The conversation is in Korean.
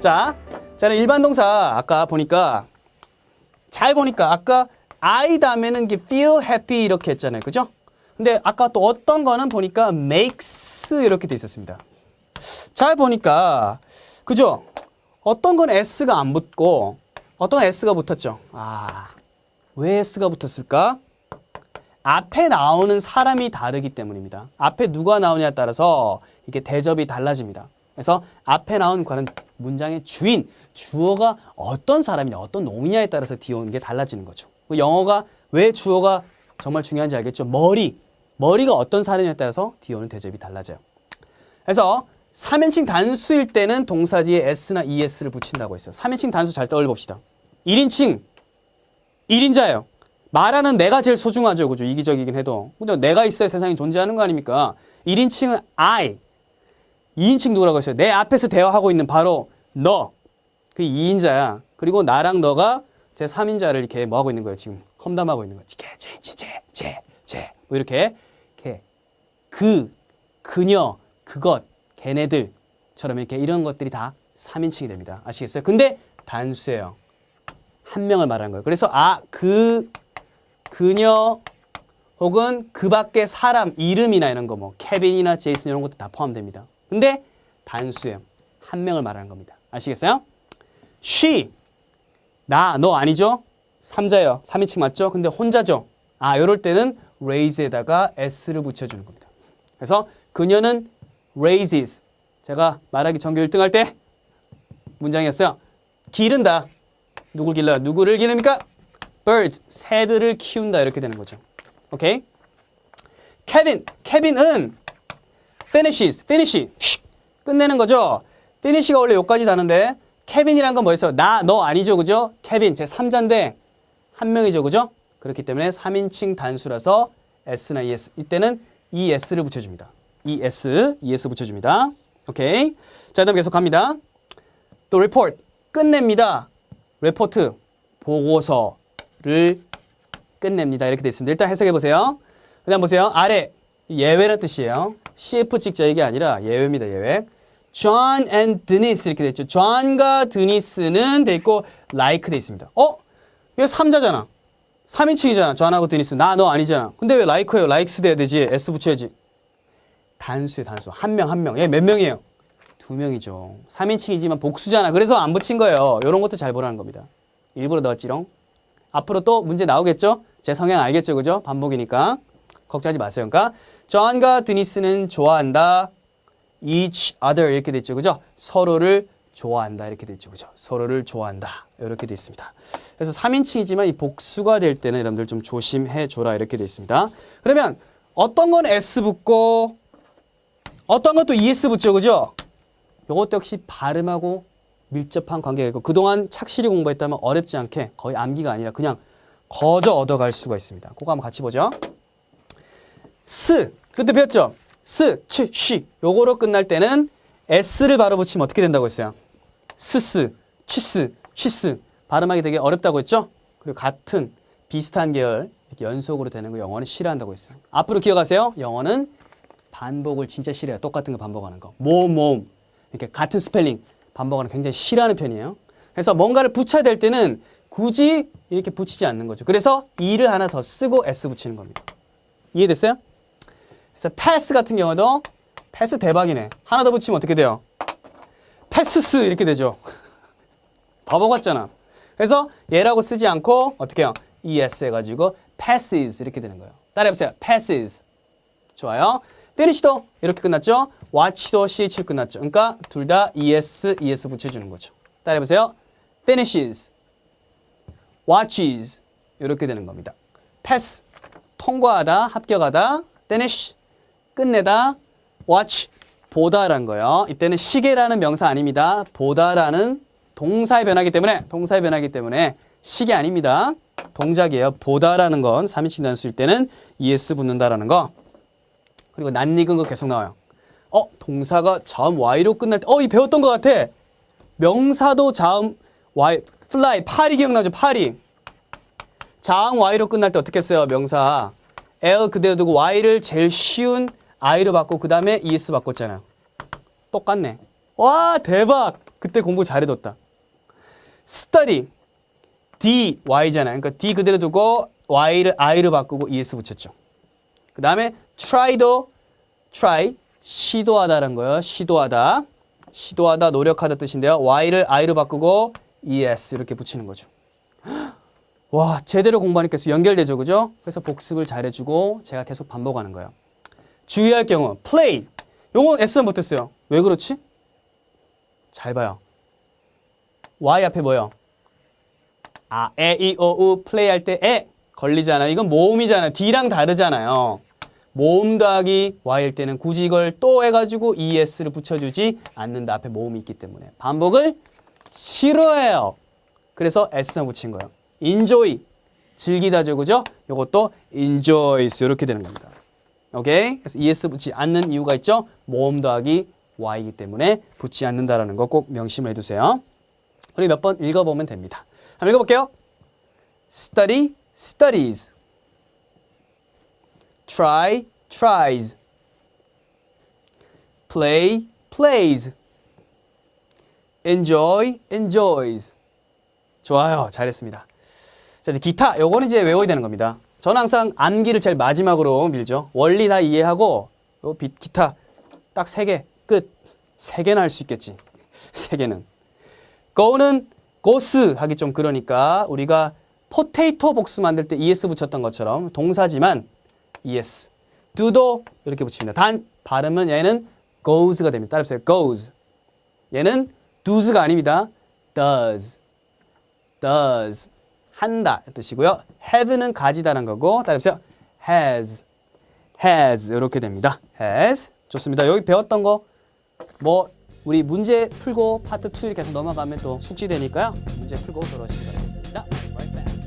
자, 저는 일반 동사 아까 보니까 잘 보니까 아까 I 다음에는 feel happy 이렇게 했잖아요. 그죠? 근데 아까 또 어떤 거는 보니까 makes 이렇게 돼 있었습니다. 잘 보니까 그죠? 어떤 건 s가 안 붙고 어떤 건 s가 붙었죠. 아, 왜 s가 붙었을까? 앞에 나오는 사람이 다르기 때문입니다. 앞에 누가 나오냐에 따라서 이게 대접이 달라집니다. 그래서 앞에 나온 과는 문장의 주인, 주어가 어떤 사람이냐, 어떤 놈이냐에 따라서 뒤에 오는 게 달라지는 거죠. 그 영어가 왜 주어가 정말 중요한지 알겠죠? 머리, 머리가 어떤 사람이냐에 따라서 뒤에 오는 대접이 달라져요. 그래서 3인칭 단수일 때는 동사 뒤에 s나 es를 붙인다고 했어요. 3인칭 단수 잘 떠올려 봅시다. 1인칭, 1인자예요. 말하는 내가 제일 소중하죠. 그죠? 이기적이긴 해도. 근데 내가 있어야 세상이 존재하는 거 아닙니까? 1인칭은 I. 2인칭 누구라고 했어요? 내 앞에서 대화하고 있는 바로 너. 그 2인자야. 그리고 나랑 너가 제 3인자를 이렇게 뭐 하고 있는 거예요? 지금 험담하고 있는 거지. 제, 제, 제, 제, 제, 제. 뭐 이렇게. 이렇게. 그, 그녀, 그것, 걔네들처럼 이렇게 이런 것들이 다 3인칭이 됩니다. 아시겠어요? 근데 단수예요. 한 명을 말하는 거예요. 그래서 아, 그 그녀 혹은 그 밖의 사람 이름이나 이런 거 뭐 케빈이나 제이슨 이런 것도 다 포함됩니다. 근데 단수예요. 한 명을 말하는 겁니다. 아시겠어요? she 나 너 아니죠? 삼자예요. 3인칭 맞죠? 근데 혼자죠. 아, 이럴 때는 raise에다가 s를 붙여 주는 겁니다. 그래서 그녀는 raises 제가 말하기 전교 1등 할 때 문장이었어요. 기른다. 누굴 길러요? 누구를 기릅니까? birds, 새들을 키운다 이렇게 되는 거죠. 오케이? 케빈, 케빈은 finishes, finish, 휙, 끝내는 거죠. Finish가 원래 여기까지 다는데 케빈이란 건 뭐였어요? 나, 너 아니죠, 그죠? 케빈, 제 3자인데 한 명이죠, 그죠? 그렇기 때문에 3인칭 단수라서 s나 es, 이때는 es를 붙여줍니다. es, es 붙여줍니다. 오케이? 자, 그다음 계속 갑니다. 또 report, 끝냅니다. 레포트, 보고서를 끝냅니다. 이렇게 돼 있습니다. 일단 해석해 보세요. 그 다음 보세요. 아래 예외라는 뜻이에요. CF 찍자 이게 아니라 예외입니다. 예외. John and Denise 이렇게 돼 있죠. John과 Denise는 돼 있고 like 돼 있습니다. 어? 이거 3자잖아. 3인칭이잖아. John하고 Denise. 나 너 아니잖아. 근데 왜 like예요? likes 돼야 되지. S 붙여야지. 단수에 단수. 한 명 한 명. 얘 몇 명이에요? 두 명이죠. 3인칭이지만 복수잖아. 그래서 안 붙인 거예요. 이런 것도 잘 보라는 겁니다. 일부러 넣었지롱. 앞으로 또 문제 나오겠죠? 제 성향 알겠죠? 그죠? 반복이니까. 걱정하지 마세요. 그러니까 존과 드니스는 좋아한다. Each other 이렇게 됐죠. 그죠? 서로를 좋아한다. 이렇게 됐죠. 그죠? 서로를 좋아한다. 이렇게 돼 있습니다. 그래서 3인칭이지만 이 복수가 될 때는 여러분들 좀 조심해 줘라. 이렇게 돼 있습니다. 그러면 어떤 건 s 붙고 어떤 것도 es 붙죠. 그죠? 이것도 역시 발음하고 밀접한 관계가 있고 그동안 착실히 공부했다면 어렵지 않게 거의 암기가 아니라 그냥 거저 얻어갈 수가 있습니다. 그거 한번 같이 보죠. 스 그때 배웠죠? 스, 치, 쉬 요거로 끝날 때는 s를 바로 붙이면 어떻게 된다고 했어요? 스스, 치스, 쉬스 발음하기 되게 어렵다고 했죠? 그리고 같은 비슷한 계열 이렇게 연속으로 되는 거 영어는 싫어한다고 했어요. 앞으로 기억하세요. 영어는 반복을 진짜 싫어해요. 똑같은 거 반복하는 거. 모음, 모음. 이렇게 같은 스펠링 반복하는 거 굉장히 싫어하는 편이에요. 그래서 뭔가를 붙여야 될 때는 굳이 이렇게 붙이지 않는 거죠. 그래서 e를 하나 더 쓰고 s 붙이는 겁니다. 이해됐어요? 그래서 패스 같은 경우도 패스 대박이네. 하나 더 붙이면 어떻게 돼요? 패스스 이렇게 되죠. 바보 같잖아. 그래서 얘라고 쓰지 않고 어떻게 해요? es 해가지고 passes 이렇게 되는 거예요. 따라해보세요. passes. 좋아요. finish도 이렇게 끝났죠? watch도 ch로 끝났죠. 그러니까 둘 다 es, es 붙여주는 거죠. 따라해보세요. finishes, watches 이렇게 되는 겁니다. pass, 통과하다, 합격하다, finish, 끝내다, watch, 보다라는 거예요. 이때는 시계라는 명사 아닙니다. 보다라는 동사의 변화기 때문에 동사의 변화기 때문에 시계 아닙니다. 동작이에요. 보다라는 건 3인칭 단수일 때는 es 붙는다라는 거. 그리고 낯익은 거 계속 나와요. 어, 동사가 자음 y로 끝날 때, 어, 이 배웠던 것 같아. 명사도 자음 y, fly, 파리 기억나죠? 파리. 자음 y로 끝날 때 어떻게 써요? 명사. l 그대로 두고 y를 제일 쉬운 i로 바꾸고 그 다음에 es 바꿨잖아요. 똑같네. 와, 대박. 그때 공부 잘해뒀다. study. D, Y잖아요. 그러니까 D 그대로 두고 Y를 I로 바꾸고 ES 붙였죠. 그 다음에 try도 try, 시도하다라는 거예요. 시도하다. 시도하다, 노력하다 뜻인데요. Y를 I로 바꾸고 ES 이렇게 붙이는 거죠. 와, 제대로 공부하니까 연결되죠. 그죠? 그래서 복습을 잘해주고 제가 계속 반복하는 거예요. 주의할 경우 play. 요건 S는 못했어요. 왜 그렇지? 잘 봐요. Y 앞에 뭐요? 아, 에, 이, 어, 우, 플레이 할 때 에 걸리잖아요. 이건 모음이잖아요. D랑 다르잖아요. 모음 더하기 Y일 때는 굳이 이걸 또 해가지고 ES를 붙여주지 않는다. 앞에 모음이 있기 때문에. 반복을 싫어해요. 그래서 S만 붙인 거예요. enjoy. 즐기다죠. 그죠? 요것도 enjoys. 이렇게 되는 겁니다. 오케이? 그래서 ES 붙지 않는 이유가 있죠? 모음 더하기 Y이기 때문에 붙지 않는다라는 거 꼭 명심을 해두세요. 우리 몇 번 읽어보면 됩니다. 한번 읽어볼게요. study, studies. try, tries. play, plays. enjoy, enjoys. 좋아요. 잘했습니다. 자, 기타. 요거는 이제 외워야 되는 겁니다. 저는 항상 암기를 제일 마지막으로 밀죠. 원리 다 이해하고 요 비- 기타 딱 세 개 끝. 세 개나 할 수 있겠지. 세 개는. go는 goes 하기 좀 그러니까 우리가 포테이토 복수 만들 때 es 붙였던 것처럼 동사지만 es. do도 이렇게 붙입니다. 단 발음은 얘는 goes가 됩니다. 따라해보세요. goes. 얘는 does가 아닙니다. does. does. 한다 뜻이고요. have는 가지다는 거고 따라해보세요. has. has 이렇게 됩니다. has. 좋습니다. 여기 배웠던 거 뭐 우리 문제 풀고 파트 2 계속 넘어가면 또 숙지되니까요. 문제 풀고 돌아오시기 바라겠습니다.